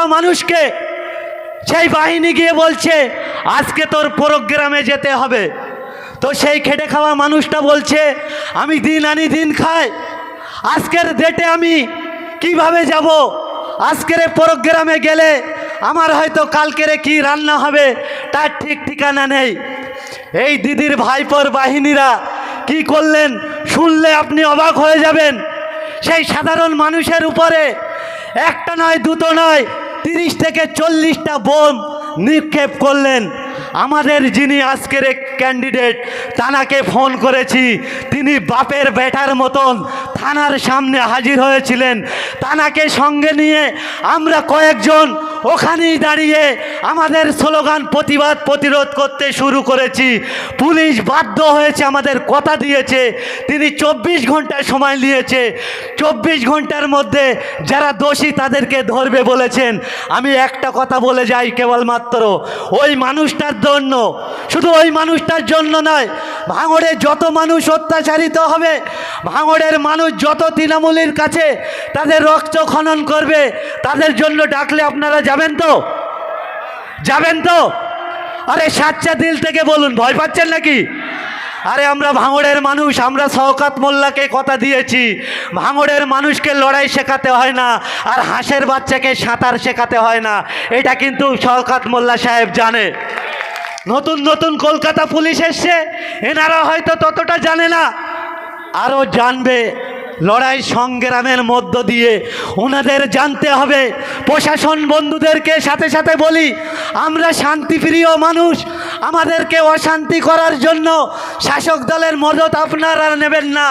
খাওয়া মানুষকে সেই বাহিনী গিয়ে বলছে, আজকে তোর প্রোগ্রামে যেতে হবে। তো সেই খেটে খাওয়া মানুষটা বলছে, আমি দিন আনি দিন খাই। আজকের ডেটে আমি কীভাবে যাব? আজকের প্রোগ্রামে গেলে আমার হয়তো কালকেরে কি রান্না হবে, তার ঠিক ঠিকানা নেই। এই দিদির ভাইপোর বাহিনীরা কি করলেন? শুনলে আপনি অবাক হয়ে যাবেন। সেই সাধারণ মানুষের উপরে একটা নয়, দুটো নয় তিরিশ থেকে চল্লিশটা বোম নিক্ষেপ করলেন। আমাদের যিনি আজকের এক ক্যান্ডিডেট তানাকে ফোন করেছি। তিনি বাপের বেটার মতন থানার সামনে হাজির হয়েছিলেন। তানাকে সঙ্গে নিয়ে আমরা কয়েকজন ওখানেই দাঁড়িয়ে আমাদের স্লোগান প্রতিবাদ প্রতিরোধ করতে শুরু করেছি। পুলিশ বাধ্য হয়েছে আমাদের কথা দিয়েছে। তিনি চব্বিশ ঘণ্টা সময় নিয়েছে। চব্বিশ ঘণ্টার মধ্যে যারা দোষী তাদেরকে ধরবে বলেছেন। আমি একটা কথা বলে যাই কেবলমাত্র, ওই মানুষটার জন্য। শুধু ওই মানুষটার জন্য নয় ভাঙড়ে যত মানুষ অত্যাচারিত হবে, ভাঙড়ের মানুষ যত তৃণমূলের কাছে তাদের রক্ত খনন করবে, তাদের জন্য ডাকলে আপনারা যাবেন তো? যাবেন তো? আরে সাচ্চা দিল থেকে বলুন, ভয় পাচ্ছেন নাকি? আরে আমরা ভাঙড়ের মানুষ, আমরা শওকাত মোল্লাকে কথা দিয়েছি। ভাঙড়ের মানুষকে লড়াই শেখাতে হয় না, আর হাঁসের বাচ্চাকে সাঁতার শেখাতে হয় না। এটা কিন্তু শওকাত মোল্লা সাহেব জানে। নতুন নতুন কলকাতা পুলিশ এসছে। এনারা হয়তো ততটা জানে না। আরও জানবে লড়াই সংগ্রামের মধ্য দিয়ে। ওনাদের জানতে হবে। প্রশাসন বন্ধুদেরকে সাথে সাথে বলি, আমরা শান্তিপ্রিয় মানুষ আমাদেরকে অশান্তি করার জন্য শাসক দলের মদত আপনারা নেবেন না।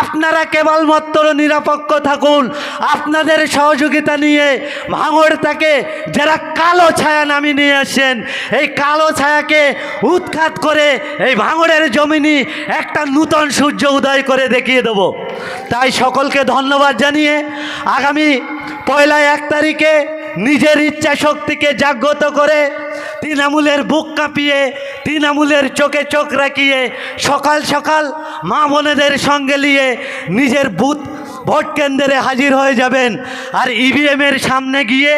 আপনারা কেবলমাত্র নিরাপক্ষ থাকুন। আপনাদের সহযোগিতা নিয়ে ভাঙড় তাকে যারা কালো ছায়া নামিয়ে নিয়ে আসেন, এই কালো ছায়াকে উৎখাত করে এই ভাঙড়ের জমিনি একটা নূতন সূর্য উদয় করে দেখিয়ে দেবো। তাই সকলকে ধন্যবাদ জানিয়ে আগামী পয়লা এক তারিখে নিজের ইচ্ছা শক্তিকে জাগ্রত করে তৃণমূলের বুক কাঁপিয়ে, তৃণমূলের চোখে চোখ রাখিয়ে, সকাল সকাল মা বোনেদের সঙ্গে নিয়ে নিজের বুথ ভোট কেন্দ্রে হাজির হয়ে যাবেন। আর ইভিএমের সামনে গিয়ে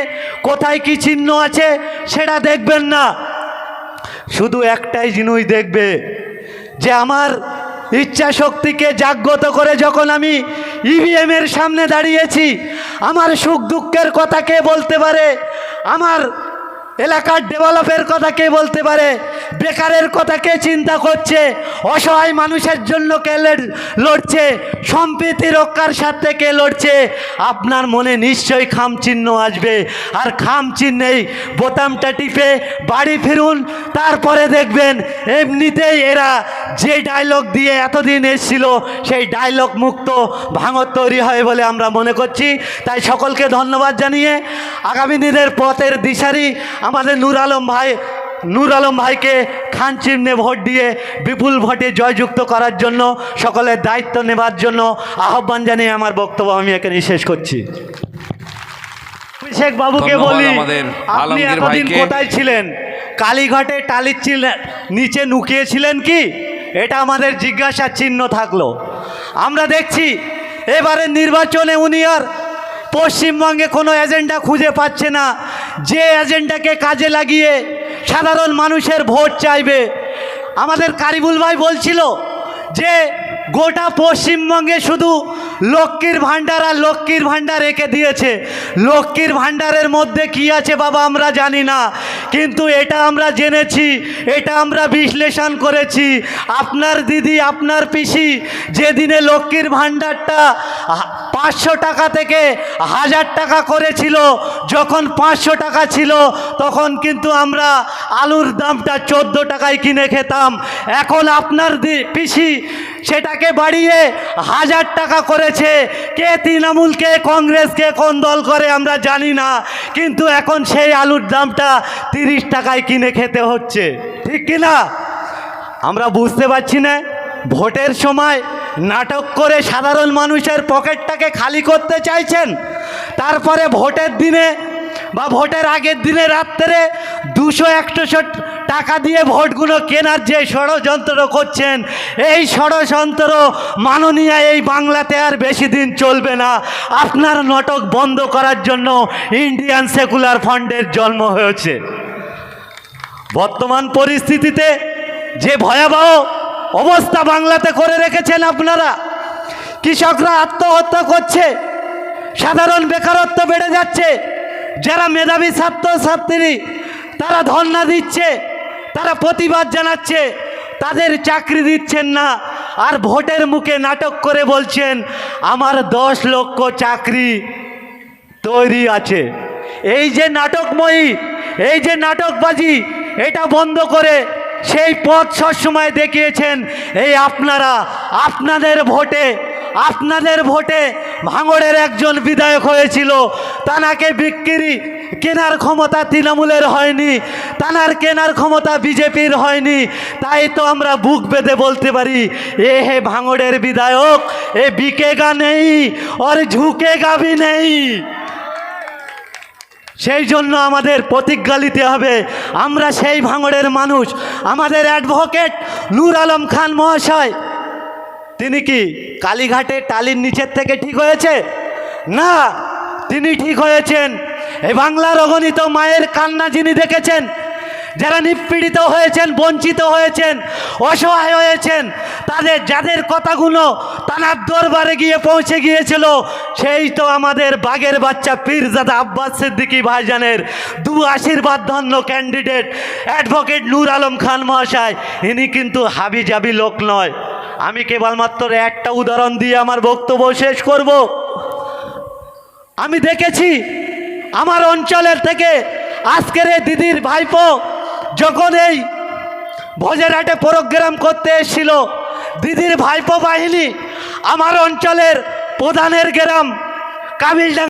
কোথায় কি চিহ্ন আছে সেটা দেখবেন না। শুধু একটাই জিনিস দেখবে, যে আমার ইচ্ছা শক্তিকে জাগ্রত করে যখন আমি ইভিএমের সামনে দাঁড়িয়েছি, আমার সুখ দুঃখের কথা কে বলতে পারে? আমার এলাকার ডেভেলপের কথা কে বলতে পারে? বেকারের কথা কে চিন্তা করছে? অসহায় মানুষের জন্য কে লড়- লড়ছে? সম্প্রীতি রক্ষার স্বার্থে কে লড়ছে? আপনার মনে নিশ্চয়ই খাম চিহ্ন আসবে। আর খাম চিহ্নেই বোতামটা টিপে বাড়ি ফিরুন, তারপরে দেখবেন এমনিতেই এরা যে ডায়লগ দিয়ে এতদিন এসেছিল, সেই ডায়লগ মুক্ত ভাঙর তৈরি হয় বলে আমরা মনে করছি। তাই সকলকে ধন্যবাদ জানিয়ে আগামী দিনের পথের দিশারি আমাদের নূর আলম ভাই নূর আলম ভাইকে খান চিহ্নে ভোট দিয়ে বিপুল ভোটে জয়যুক্ত করার জন্য সকলের দায়িত্ব নেবার জন্য আহ্বান জানিয়ে আমার বক্তব্য আমি এখানে শেষ করছি। অভিষেক বাবুকে বলি আপনি এতদিন কোথায় ছিলেন? কালীঘাটে টালির নিচে নুকিয়েছিলেন কি? এটা আমাদের জিজ্ঞাসার চিহ্ন থাকল। আমরা দেখছি এবারে নির্বাচনে উনি আর পশ্চিমবঙ্গে কোনো এজেন্ডা খুঁজে পাচ্ছে না। যে এজেন্ডাকে কাজে লাগিয়ে সাধারণ মানুষের ভোট চাইবে। আমাদের কারিবুল ভাই বলছিল যে গোটা পশ্চিমবঙ্গে শুধু লক্ষ্মীর ভাণ্ডার আর লক্ষ্মীর ভাণ্ডার রেখে দিয়েছে। লক্ষ্মীর ভাণ্ডারের মধ্যে কি আছে বাবা আমরা জানি না, কিন্তু এটা আমরা জেনেছি, এটা আমরা বিশ্লেষণ করেছি। আপনার দিদি, আপনার পিসি যেদিনে লক্ষ্মীর ভাণ্ডারটা পাঁচশো টাকা থেকে হাজার টাকা করেছিল, যখন পাঁচশো টাকা ছিল, তখন কিন্তু আমরা আলুর দামটা চোদ্দ টাকায় কিনে খেতাম। এখন আপনার দি- পিসি সেটাকে বাড়িয়ে হাজার টাকা করেছে। কে তৃণমূল, কে কংগ্রেস, কে কোন দল করে আমরা জানি না। কিন্তু এখন সেই আলুর দামটা তিরিশ টাকায় কিনে খেতে হচ্ছে। ঠিক কি না? আমরা বুঝতে পারছি না। ভোটের সময় নাটক করে সাধারণ মানুষের পকেটটাকে খালি করতে চাইছেন। তারপরে ভোটের দিনে বা ভোটের আগের দিনে রাত্রে দুশো, একশো টাকা দিয়ে ভোটগুলো কেনার যে ষড়যন্ত্র করছেন, এই ষড়যন্ত্র মাননীয় এই বাংলাতে আর বেশি দিন চলবে না। আপনার নাটক বন্ধ করার জন্য ইন্ডিয়ান সেকুলার ফান্ডের জন্ম হয়েছে। বর্তমান পরিস্থিতিতে যে ভয়াবহ অবস্থা বাংলাতে করে রেখেছেন আপনারা, কৃষকরা আত্মহত্যা করছে, সাধারণ বেকারত্ব বেড়ে যাচ্ছে, যারা মেধাবী ছাত্র ছাত্রী তারা ধর্ণা দিচ্ছে, তারা প্রতিবাদ জানাচ্ছে, তাদের চাকরি দিচ্ছেন না, আর ভোটের মুখে নাটক করে বলছেন, আমার দশ লক্ষ চাকরি তৈরি আছে। এই যে নাটকময়ী, এই যে নাটকবাজি, এটা বন্ধ করে সেই পথ সবসময় দেখিয়েছেন এই আপনারা। আপনাদের ভোটে আপনাদের ভোটে ভাঙড়ের একজন বিধায়ক হয়েছিল, তানাকে বিক্রি কেনার ক্ষমতা তৃণমূলের হয়নি, তানার কেনার ক্ষমতা বিজেপির হয়নি, তাই তো আমরা বুক বেঁধে বলতে পারি, এ হে ভাঙড়ের বিধায়ক, এ বিকেগা নেই ওর ঝুঁকেগা ভি নেই। সেই জন্য আমাদের প্রতিজ্ঞা নিতে হবে, আমরা সেই ভাঙড়ের মানুষ। আমাদের অ্যাডভোকেট নূর আলম খান মহাশয়, তিনি কি কালীঘাটে টালির নিচের থেকে ঠিক হয়েছে? না, তিনি ঠিক হয়েছেন। এই বাংলার অগণিত মায়ের কান্না যিনি দেখেছেন, যারা নিপীড়িত হয়েছেন, বঞ্চিত হয়েছেন, অসহায় হয়েছেন, তাদের যাদের কথাগুলো তানার দরবারে গিয়ে পৌঁছে গিয়েছিল, সেই তো আমাদের বাগের বাচ্চা পীরজাদা আব্বাস সিদ্দিকী ভাইজানের দু আশীর্বাদ ধন্য ক্যান্ডিডেট অ্যাডভোকেট নূর আলম খান মহাশয়। ইনি কিন্তু হাবি জাবি লোক নয়। আমি কেবলমাত্র একটা উদাহরণ দিয়ে আমার বক্তব্য শেষ করব। আমি দেখেছি আমার অঞ্চলের থেকে আজকের এই দিদির ভাইপো যখন এই ভোজেরহাটে প্রোগ্রাম করতে এসেছিল, দিদির ভাইপো বাহিনী আমার অঞ্চলের প্রধানের গ্রাম কামিলডাঙ্গা